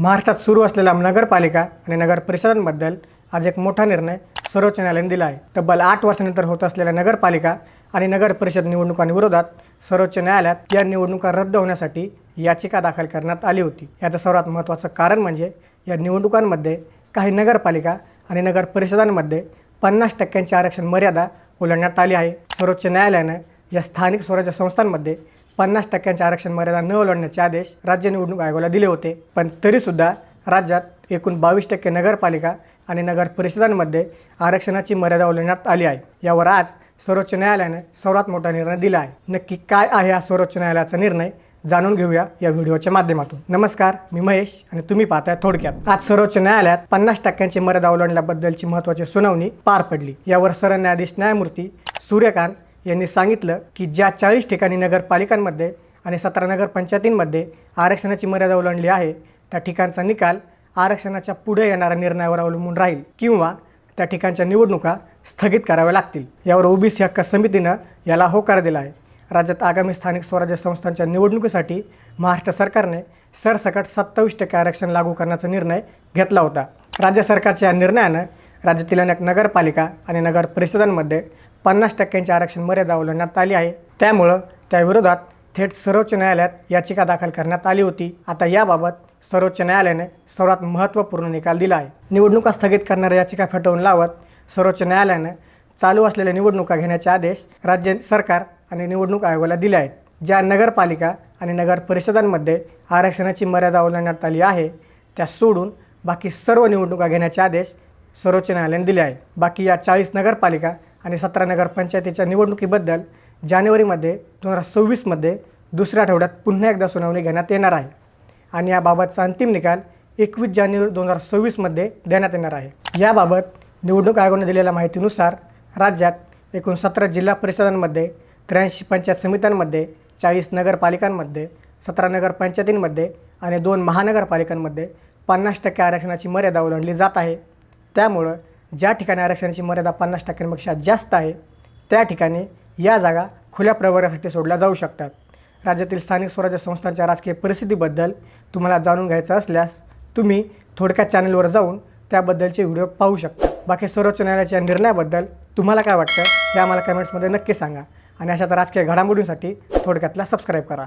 महाराष्ट्रात सुरू असलेल्या नगरपालिका आणि नगर परिषदांबद्दल आज एक मोठा निर्णय सर्वोच्च न्यायालयाने दिला आहे. तब्बल आठ वर्षानंतर होत असलेल्या नगरपालिका आणि नगर परिषद निवडणुकांविरोधात सर्वोच्च न्यायालयात या निवडणुका रद्द होण्यासाठी याचिका दाखल करण्यात आली होती. याचं सर्वात महत्त्वाचं कारण म्हणजे या निवडणुकांमध्ये काही नगरपालिका आणि नगर परिषदांमध्ये पन्नास टक्क्यांची आरक्षण मर्यादा ओलांडण्यात आली आहे. सर्वोच्च न्यायालयानं या स्थानिक स्वराज्य संस्थांमध्ये पन्नास टक्क्यांचे आरक्षण मर्यादा न ओलांडण्याचे आदेश राज्य निवडणूक आयोगाला दिले होते. पण तरीसुद्धा राज्यात एकूण बावीस टक्के नगरपालिका आणि नगर परिषदांमध्ये आरक्षणाची मर्यादा ओलांडण्यात आली आहे. यावर आज सर्वोच्च न्यायालयाने सर्वात मोठा निर्णय दिला आहे. नक्की काय आहे हा सर्वोच्च न्यायालयाचा निर्णय जाणून घेऊया या व्हिडिओच्या माध्यमातून. नमस्कार मी महेश आणि तुम्ही पाहताय थोडक्यात. आज सर्वोच्च न्यायालयात पन्नास टक्क्यांची मर्यादा ओलांडल्याबद्दलची महत्त्वाची सुनावणी पार पडली. यावर सरन्यायाधीश न्यायमूर्ती सूर्यकांत यांनी सांगितलं की ज्या चाळीस ठिकाणी नगरपालिकांमध्ये आणि सतरा नगरपंचायतींमध्ये आरक्षणाची मर्यादा ओलांडली आहे त्या ठिकाणचा निकाल आरक्षणाच्या पुढे येणाऱ्या निर्णयावर अवलंबून राहील किंवा त्या ठिकाणच्या निवडणुका स्थगित कराव्या लागतील. यावर ओबीसी हक्क समितीनं याला होकार दिला आहे. राज्यात आगामी स्थानिक स्वराज्य संस्थांच्या निवडणुकीसाठी महाराष्ट्र सरकारने सरसकट सत्तावीस टक्के आरक्षण लागू करण्याचा निर्णय घेतला होता. राज्य सरकारच्या या निर्णयानं राज्यातील अनेक नगरपालिका आणि नगर परिषदांमध्ये पन्नास टक्क्यांची आरक्षण मर्यादा ओलांडण्यात आली आहे. त्यामुळं त्याविरोधात थेट सर्वोच्च न्यायालयात याचिका दाखल करण्यात आली होती. आता याबाबत सर्वोच्च न्यायालयाने सर्वात महत्त्वपूर्ण निकाल दिला आहे. निवडणुका स्थगित करणाऱ्या याचिका फेटाळून लावत सर्वोच्च न्यायालयानं चालू असलेल्या निवडणुका घेण्याचे आदेश राज्य सरकार आणि निवडणूक आयोगाला दिले आहेत. ज्या नगरपालिका आणि नगर परिषदांमध्ये आरक्षणाची मर्यादा ओलांडण्यात आली आहे त्या सोडून बाकी सर्व निवडणुका घेण्याचे आदेश सर्वोच्च न्यायालयाने दिले आहे. बाकी या चाळीस नगरपालिका आणि सतरा नगरपंचायतीच्या निवडणुकीबद्दल जानेवारीमध्ये दोन हजार सव्वीसमध्ये दुसऱ्या आठवड्यात पुन्हा एकदा सुनावणी घेण्यात येणार आहे. आणि याबाबतचा अंतिम निकाल एकवीस जानेवारी दोन हजार सव्वीसमध्ये देण्यात येणार आहे. याबाबत निवडणूक आयोगाने दिलेल्या माहितीनुसार राज्यात एकूण सतरा जिल्हा परिषदांमध्ये त्र्याऐंशी पंचायत समित्यांमध्ये चाळीस नगरपालिकांमध्ये सतरा नगरपंचायतींमध्ये आणि दोन महानगरपालिकांमध्ये पन्नास टक्के आरक्षणाची मर्यादा ओलांडली जात आहे. त्यामुळं ज्या ठिकाणी आरक्षणाची मर्यादा पन्नास टक्क्यांपेक्षा जास्त आहे त्या ठिकाणी या जागा खुल्या प्रवर्गासाठी सोडल्या जाऊ शकतात. राज्यातील स्थानिक स्वराज्य संस्थांच्या राजकीय परिस्थितीबद्दल तुम्हाला जाणून घ्यायचं असल्यास तुम्ही थोडक्यात चॅनलवर जाऊन त्याबद्दलचे व्हिडिओ पाहू शकता. बाकी सर्वोच्च न्यायालयाच्या निर्णयाबद्दल तुम्हाला काय वाटतं हे आम्हाला कमेंट्समध्ये नक्की सांगा. आणि अशाच राजकीय घडामोडींसाठी थोडक्यातला सबस्क्राईब करा.